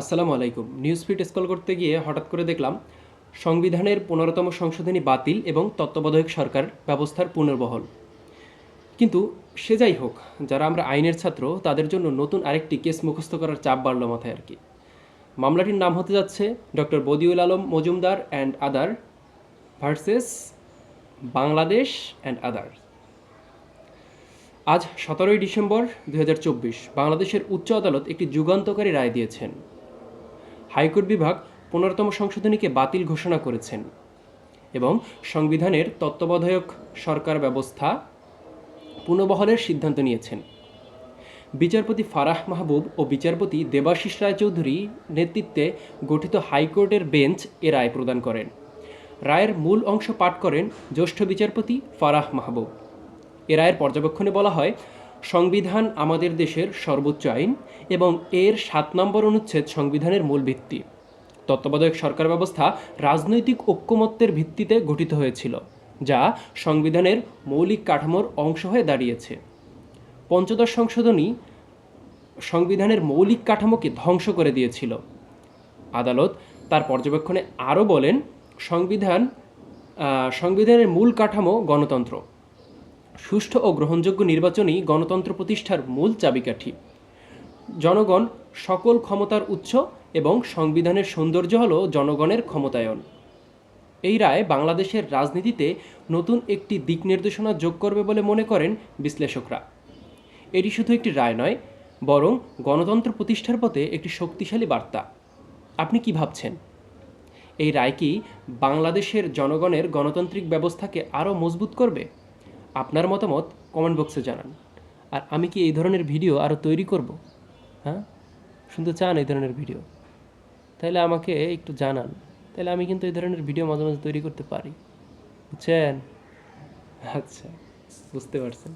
আসসালামু আলাইকুম। News feed scroll করতে গিয়ে হঠাৎ করে দেখলাম, সংবিধানের পনেরোতম সংশোধনী বাতিল এবং তত্ত্বাবধায়ক সরকার ব্যবস্থার পুনর্বহল। কিন্তু সে যাই হোক, যারা আমরা আইনের ছাত্র, তাদের জন্য নতুন আরেকটি কেস মুখস্থ করার চাপ বাড়ল মাথায় আর কি। মামলাটির নাম হতে যাচ্ছে doctor Badiul Alam, Majumdar and other versus Bangladesh and other আজ সতেরোই ডিসেম্বর দু হাজার চব্বিশ, বাংলাদেশের উচ্চ আদালত একটি যুগান্তকারী রায় দিয়েছেন। হাইকোর্ট বিভাগ পনেরোতম সংশোধনীকে বাতিল ঘোষণা করেছেন এবং সংবিধানের তত্ত্বাবধায়ক সরকার ব্যবস্থা পুনর্বহলের সিদ্ধান্ত নিয়েছেন। বিচারপতি ফারাহ মাহবুব ও বিচারপতি দেবাশিস রায়চৌধুরী নেতৃত্বে গঠিত হাইকোর্টের বেঞ্চ এ রায় প্রদান করেন। রায়ের মূল অংশ পাঠ করেন জ্যেষ্ঠ বিচারপতি ফারাহ মাহবুব। এ রায়ের পর্যবেক্ষণে বলা হয় সংবিধান আমাদের দেশের সর্বোচ্চ আইন এবং এর সাত নম্বর অনুচ্ছেদ সংবিধানের মূল ভিত্তি। তত্ত্বাবধায়ক সরকার ব্যবস্থা রাজনৈতিক ঐক্যমত্যের ভিত্তিতে গঠিত হয়েছিল, যা সংবিধানের মৌলিক কাঠামোর অংশ হয়ে দাঁড়িয়েছে। পঞ্চদশ সংশোধনী সংবিধানের মৌলিক কাঠামোকে ধ্বংস করে দিয়েছিল। আদালত তার পর্যবেক্ষণে আরও বলেন, সংবিধান সংবিধানের মূল কাঠামো গণতন্ত্র। সুষ্ঠু ও গ্রহণযোগ্য নির্বাচনই গণতন্ত্র প্রতিষ্ঠার মূল চাবিকাঠি। জনগণ সকল ক্ষমতার উৎস এবং সংবিধানের সৌন্দর্য হল জনগণের ক্ষমতায়ন। এই রায় বাংলাদেশের রাজনীতিতে নতুন একটি দিক নির্দেশনা যোগ করবে বলে মনে করেন বিশ্লেষকরা। এটি শুধু একটি রায় নয়, বরং গণতন্ত্র প্রতিষ্ঠার পথে একটি শক্তিশালী বার্তা। আপনি কি ভাবছেন? এই রায় কি বাংলাদেশের জনগণের গণতান্ত্রিক ব্যবস্থাকে আরও মজবুত করবে? আপনার মতামত কমেন্ট বক্সে জানান। আর আমি কি এই ধরনের ভিডিও আরও তৈরি করব? হ্যাঁ? শুনতে চান এই ধরনের ভিডিও তাহলে আমাকে একটু জানান। তাহলে আমি কিন্তু এই ধরনের ভিডিও মাঝে মাঝে তৈরি করতে পারি। বুঝছেন? আচ্ছা বুঝতে পারছেন।